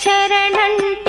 शरणन्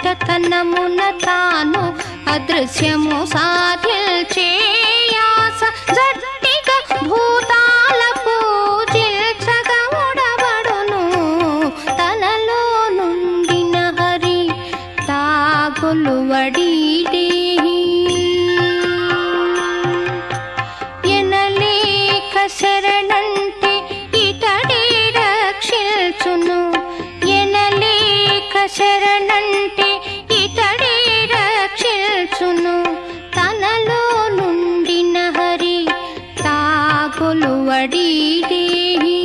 దిట్టతనమున తాను అదృశ్యము సాధిల్చేయాస జట్టిగా భూత తాగులువడి దేహి